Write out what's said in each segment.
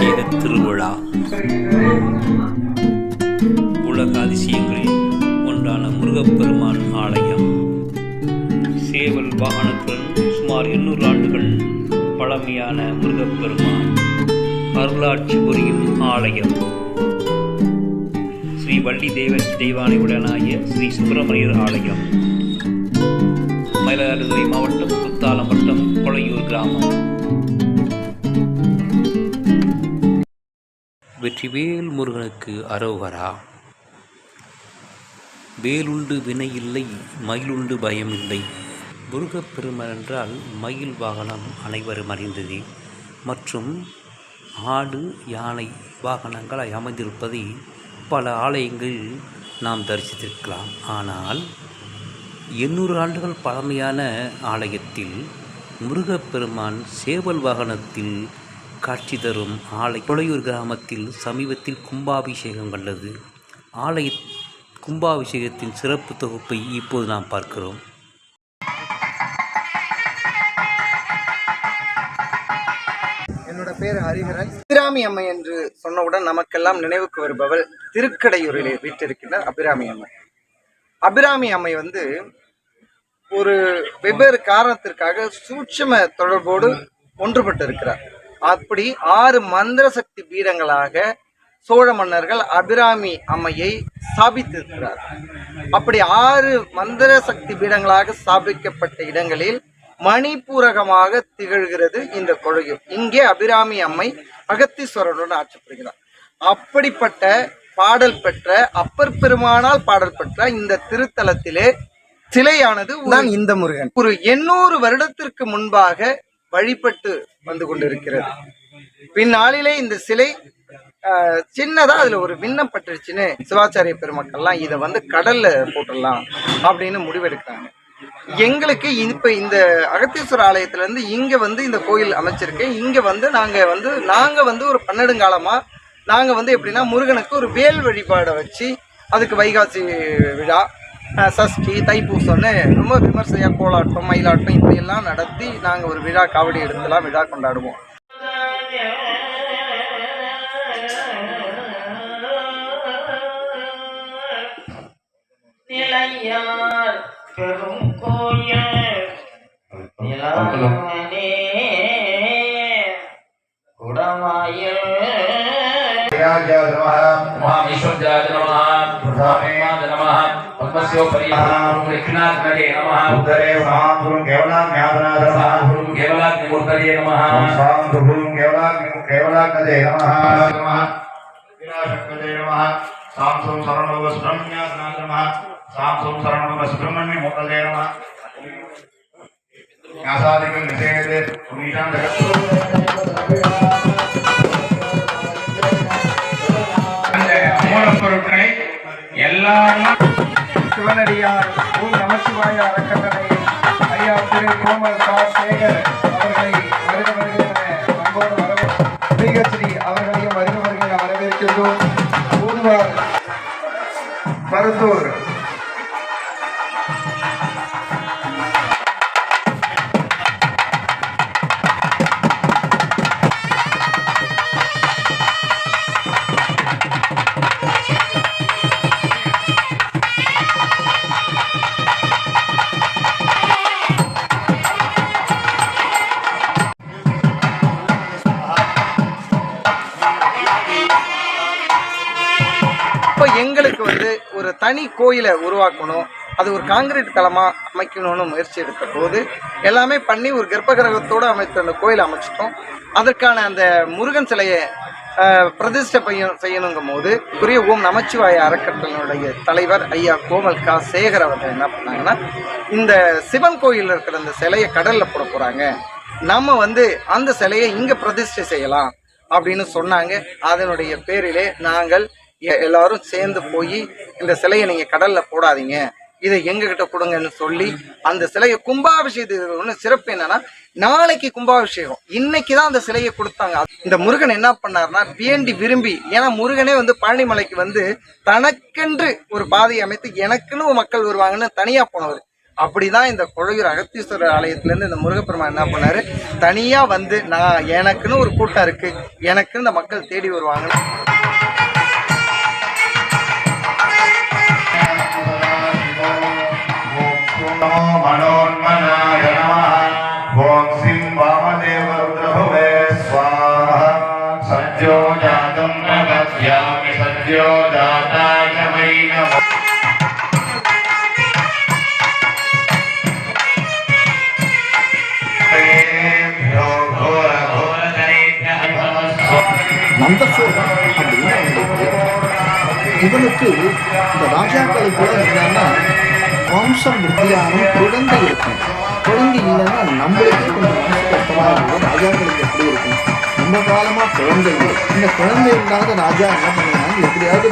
அபிஷேக திருவிழா. உலக அதிசயங்களில் ஒன்றான முருகப்பெருமான் ஆலயம். சேவல் வாகனத்துடன் சுமார் எண்ணூறு ஆண்டுகள் பழமையான முருகப்பெருமான் அருளாட்சி புரியும் ஆலயம். ஸ்ரீ வள்ளி தேவ தெய்வானையுடனாகிய ஸ்ரீ சுப்பிரமணியர் ஆலயம். மயிலாடுதுறை மாவட்டம் குத்தாலம் வட்டம் கொளையூர் கிராமம். வெற்றிவேல் முருகனுக்கு அரோகரா. வேலுண்டு வினை இல்லை மயிலுண்டு பயம் இல்லை முருகப்பெருமான் என்றால் மயில் வாகனம் அனைவரும் அறிந்ததே. மற்றும் ஆடு யானை வாகனங்களை அமைந்திருப்பதை பல ஆலயங்களில் நாம் தரிசித்திருக்கலாம். ஆனால் எண்ணூறு ஆண்டுகள் பழமையான ஆலயத்தில் முருகப்பெருமான் சேவல் வாகனத்தில் காட்சி தரும் ஆலை கொளையூர் கிராமத்தில் சமீபத்தில் கும்பாபிஷேகம் கண்டது. ஆலய கும்பாபிஷேகத்தின் சிறப்பு தொகுப்பை இப்போது நாம் பார்க்கிறோம். என்னோட பேர் ஹரிஹரன். அபிராமி அம்மை என்று சொன்னவுடன் நமக்கெல்லாம் நினைவுக்கு வருபவள் திருக்கடையூரிலே வீட்டிருக்கின்ற அபிராமி அம்மை. அபிராமி அம்மை வந்து ஒரு வெவ்வேறு காரணத்திற்காக சூட்சம தொடர்போடு ஒன்றுபட்டு இருக்கிறார் அப்படி ஆறு மந்திர சக்தி பீடங்களாக சோழ மன்னர்கள் அபிராமி அம்மையை ஸ்தாபித்திருக்கிறார். அப்படி ஆறு மந்திர சக்தி பீடங்களாக ஸ்தாபிக்கப்பட்ட இடங்களில் மணிப்பூரகமாக திகழ்கிறது இந்த கொழையூர் இங்கே அபிராமி அம்மை அகத்தீஸ்வரனுடன் ஆட்சி புரிகிறார் அப்படிப்பட்ட பாடல் பெற்ற அப்பர் பெருமானால் பாடல் பெற்ற இந்த திருத்தலத்திலே சிலையானது தான் இந்த முருகன். ஒரு எண்ணூறு வருடத்திற்கு முன்பாக வழிபட்டு வந்து கொண்டிருக்கிறது. பின்னாளிலே இந்த சிலை சின்னதா அதுல ஒரு விண்ணம் பட்டுருச்சுன்னு சிவாச்சாரிய பெருமக்கள்லாம் இதை வந்து கடல்ல போட்டுடலாம் அப்படின்னு முடிவெடுக்கிறாங்க. எங்களுக்கு இப்ப இந்த அகத்தீஸ்வரர் ஆலயத்துல இருந்து இங்க வந்து இந்த கோயில் அமைச்சிருக்கேன். இங்க வந்து நாங்க வந்து நாங்க வந்து ஒரு பன்னெடுங்காலமா நாங்க வந்து எப்படின்னா முருகனுக்கு ஒரு வேல் வழிபாடை வச்சு அதுக்கு வைகாசி விழா சஷ்டி தைப்பூசம்னு ரொம்ப விமர்சையாக கோலாட்டம் மயிலாட்டம் இப்படியெல்லாம் நடத்தி நாங்கள் ஒரு விழா காவடி எடுத்துலாம் விழா கொண்டாடுவோம். நிலையார் பெரும் கோய நிலாமனே குடமாய ब्रह्माय नमः पद्मस्योपरि कृष्णाग्नये नमः उद्धरे महापुरुं केवलाज्ञातनाथः गुरुं केवलाग्निमूर्तये नमः सां प्रभुं केवलाग्नि केवलाग्नदे नमः नमः विनाशक्नदे नमः सां सं शरणवस्ब्रह्मण्यातनाथ नमः सां सं शरणवस्ब्रह्मण्यमूर्तये नमः न्यासादिकं निषेधे पुनीशां அந்த மூலப்பொருட்களை எல்லாரும் சிவனடியார் ஓம் நமசிவாய அறக்கட்டளை ஐயா திரு கோமல் கா சேகர் அவர்களை தனி கோயிலை உருவாக்கணும் அது ஒரு காங்கிரீட் தளமாக அமைக்கணும்னு முயற்சி எடுத்த போது எல்லாமே பண்ணி ஒரு கர்ப்பகிரகத்தோடு அமைத்த அந்த கோயிலை அமைச்சிட்டோம். அதற்கான அந்த முருகன் சிலையை பிரதிஷ்டை பைய- செய்யணுங்கும் போது குரிய ஓம் நமச்சிவாய அறக்கட்டளையினுடைய தலைவர் ஐயா கோமல் கா. சேகர் அவர்கள் என்ன பண்ணாங்கன்னா இந்த சிவன் கோயிலில் இருக்கிற அந்த சிலையை கடலில் போட போகிறாங்க நம்ம வந்து அந்த சிலையை இங்கே பிரதிஷ்டை செய்யலாம் அப்படின்னு சொன்னாங்க. அதனுடைய பேரிலே நாங்கள் எல்லாரும் சேர்ந்து போய் இந்த சிலையை நீங்க கடல்ல போடாதீங்க. இதை எங்ககிட்ட கொடுங்கன்னு சொல்லி அந்த சிலையை கும்பாபிஷேகத்துக்கு ஒன்று சிறப்பு என்னன்னா நாளைக்கு கும்பாபிஷேகம். இன்னைக்கு தான் அந்த சிலையை கொடுத்தாங்க. இந்த முருகன் என்ன பண்ணாருன்னா வேண்டி விரும்பி ஏன்னா முருகனே வந்து பழனிமலைக்கு வந்து தனக்கென்று ஒரு பாதையை அமைத்து எனக்குன்னு மக்கள் வருவாங்கன்னு தனியா போனவர். அப்படிதான் இந்த கொழையூர் அகத்தீஸ்வரர் ஆலயத்திலேருந்து இந்த முருகப்பெருமான் என்ன பண்ணாரு? தனியா வந்து நான் எனக்குன்னு ஒரு கூட்டம் இருக்கு. எனக்குன்னு இந்த மக்கள் தேடி வருவாங்கன்னு मनोन्मनाय नमः ॐ श्रीं वामदेवरुद्रभुवे स्वाहा सद्यो जातं प्रपद्यामि सद्यो जाताय वै नमः प्रेभ्यो घोरघोरधरेभ्यः नमः நந்தசோகன் அப்படின்னா அவனுக்கு இவனுக்கு இந்த ராஜாக்களுக்கு கூட என்னன்னா வம்சம் வித்தியானம் குழந்தை இருக்கும். குழந்தை இல்லைன்னா நம்மளுக்கே கொஞ்சம் மனசு கஷ்டமாக இருக்கும். ராஜாக்களுக்கு எப்படி இருக்கும்? ரொம்ப காலமாக குழந்தை இந்த குழந்தை இல்லாத ராஜா என்ன பண்ணுவாங்க? எப்படியாவது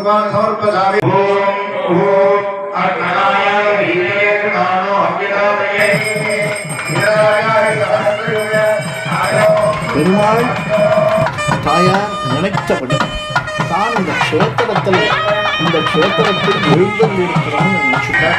समर्पयामि ओम ओम अर्घनाय वीरेण नानो अभिरामये विरायाय सहस्रयुगे आयो பெருமாள் தாயார் நினைத்தபடி தான் இந்த க்ஷேத்திரத்தில் இந்த க்ஷேத்திரத்தில் எழுந்தல் இருக்கிறான்னு நினைச்சுட்டா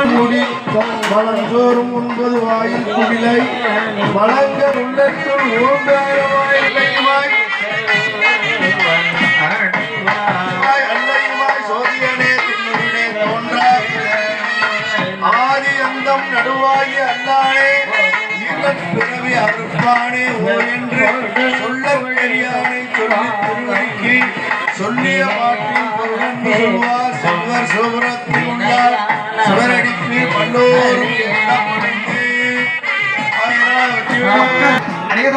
சிறுவான் முடி வளஞ்சோறும் ஒன்பது வாயில் குடிலை வழங்க உள்ளத்தில் ஓங்காரமாய் இல்லையுமாய் அல்லையுமாய் சோதியனே திண்ணுவினே தோன்றா ஆதி அந்தம் நடுவாகி அல்லானே ஈழப் பிறவி அறுப்பானே ஓ என்று பெரியானை சொல்லி திருவடிக்கு சொல்லிய பாட்டில் சொல்வார் சொல்வர் சுவரத்தில் உள்ளார்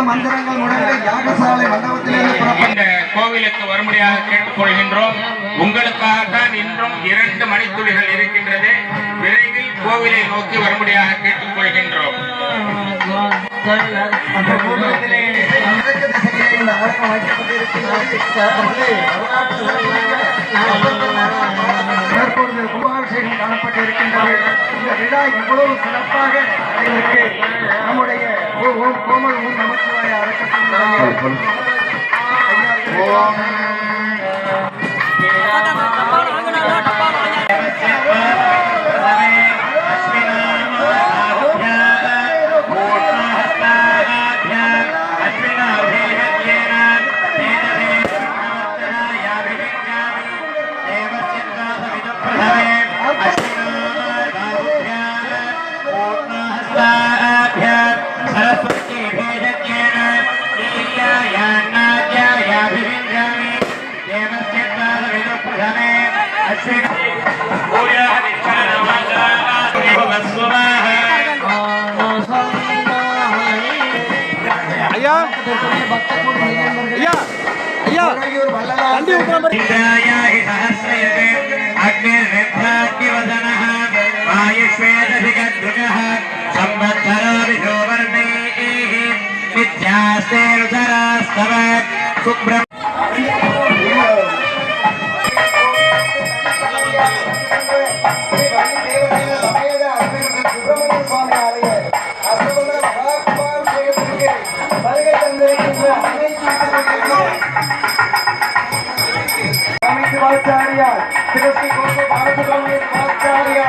மந்திரங்கள் யாகசாலை மண்டபத்திலிருந்து புறப்பட்டு இந்த கோவிலுக்கு வரும்படியாக கேட்டுக்கொள்கின்றோம். உங்களுக்காகத்தான் இன்றும் இரண்டு மணித்துளிகள் இருக்கின்றது. விரைவில் கோவிலை நோக்கி வரும்படியாக கேட்டுக்கொள்கின்றோம். அந்த கோபுரத்திலே இந்த வைக்கப்பட்டிருக்கிறது. தற்பொழுது கும்பாபிஷேகம் காணப்பட்டிருக்கின்றது இந்த விழா இவ்வளவு சிறப்பாக இதற்கு நம்முடைய ஓம் கோமல் ஓம் நமச்சிவாய அறக்கட்டளை అయ్యా అయ్యా అయ్యా నంది ఉపనబరి సంవత్సరాభివర్ణై మిథ్యాస్తే రుధరాస్తవ సుబ్రహ్మ ஐயா ஐயா ஐயா வண்டி இருக்கின்றது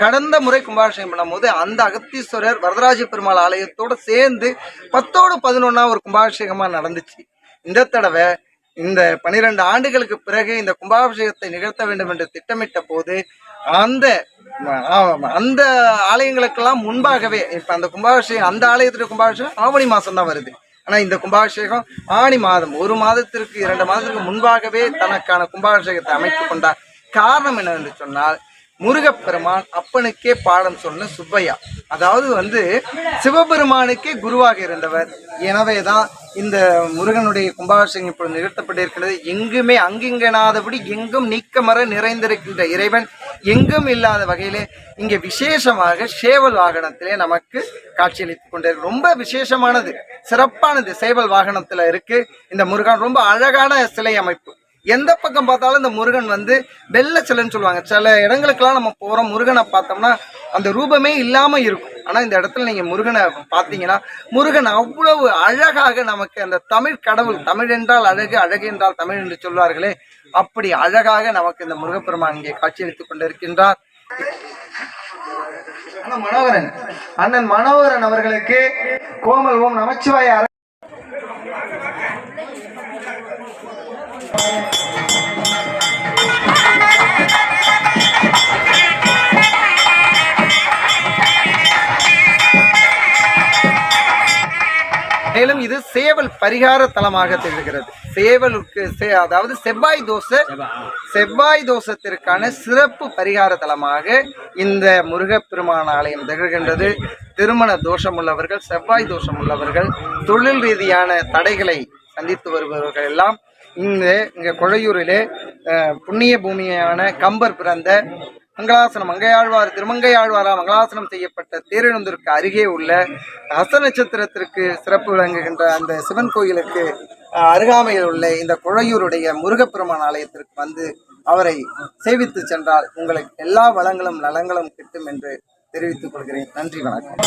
கடந்த முறை கும்பாபிஷேகம் பண்ணும்போது அந்த அகத்தீஸ்வரர் வரதராஜ பெருமாள் ஆலயத்தோட சேர்ந்து பத்தோடு பதினொன்னா ஒரு கும்பாபிஷேகமா நடந்துச்சு. இந்த தடவை இந்த பனிரெண்டு ஆண்டுகளுக்கு பிறகு இந்த கும்பாபிஷேகத்தை நிகழ்த்த வேண்டும் என்று திட்டமிட்ட போது அந்த அந்த ஆலயங்களுக்கெல்லாம் முன்பாகவே இப்போ அந்த கும்பாபிஷேகம் அந்த ஆலயத்துடைய கும்பாபிஷேகம் ஆவணி மாதம் தான் வருது. ஆனா இந்த கும்பாபிஷேகம் ஆணி மாதம் ஒரு மாதத்திற்கு இரண்டு மாதத்திற்கு முன்பாகவே தனக்கான கும்பாபிஷேகத்தை அமைத்துக் கொண்டார். காரணம் என்னவென்று சொன்னால் முருகப்பெருமான் அப்பனுக்கே பாடம் சொன்ன சுப்பையா. அதாவது வந்து சிவபெருமானுக்கே குருவாக இருந்தவர். எனவே தான் இந்த முருகனுடைய கும்பாபிஷேகம் இப்பொழுது நிகழ்த்தப்பட்டிருக்கிறது. எங்குமே அங்கிங்கனாதபடி எங்கும் நீக்கமர நிறைந்திருக்கின்ற இறைவன். எங்கும் இல்லாத வகையிலே இங்கே விசேஷமாக சேவல் வாகனத்திலே நமக்கு காட்சியளித்து கொண்டிருக்கு ரொம்ப விசேஷமானது. சிறப்பானது சேவல் வாகனத்தில் இருக்கு. இந்த முருகன் ரொம்ப அழகான சிலை அமைப்பு. எந்த பக்கம் பார்த்தாலும் இந்த முருகன் வந்து வெள்ள சிலைன்னு சொல்லுவாங்க. சில இடங்களுக்கெல்லாம் நம்ம போகிறோம் முருகனை பார்த்தோம்னா அந்த ரூபமே இல்லாமல் இருக்கும். ஆனால் இந்த இடத்துல நீங்கள் முருகனை பார்த்தீங்கன்னா முருகன் அவ்வளவு அழகாக நமக்கு அந்த தமிழ் கடவுள் தமிழ் என்றால் அழகு அழகு என்றால் தமிழ் என்று சொல்வார்களே. அப்படி அழகாக நமக்கு இந்த முருகப்பெருமான் இங்கே காட்சியளித்துக் கொண்டிருக்கின்றார். மனோகரன் அண்ணன் மனோகரன் அவர்களுக்கு கோமல் ஓம் நமச்சிவாய Thank you. இது சேவல் பரிகார தலமாக திகழ்கிறது. சேவலுக்கு சே- அதாவது செவ்வாய் தோச செவ்வாய் தோஷத்திற்கான சிறப்பு பரிகார தலமாக இந்த முருகப்பெருமான் ஆலயம் திகழ்கின்றது. திருமண தோஷம் உள்ளவர்கள் செவ்வாய் தோஷம் உள்ளவர்கள் தொழில் ரீதியான தடைகளை சந்தித்து வருபவர்கள் எல்லாம் இங்கே இங்கே கொழையூரிலே புண்ணிய பூமியான கம்பர் பிறந்த மங்களாசனம் மங்கையாழ்வார் திருமங்கையாழ்வாரா மங்களாசனம் செய்யப்பட்ட தேரெழுந்தூருக்கு அருகே உள்ள ஹஸ்த நட்சத்திரத்திற்கு சிறப்பு விளங்குகின்ற அந்த சிவன் கோயிலுக்கு அஹ், அருகாமையில் உள்ள இந்த குழையூருடைய முருகப்பெருமான் ஆலயத்திற்கு வந்து அவரை சேவித்து சென்றால் உங்களுக்கு எல்லா வளங்களும் நலங்களும் கிட்டும் என்று தெரிவித்துக் கொள்கிறேன். நன்றி வணக்கம்.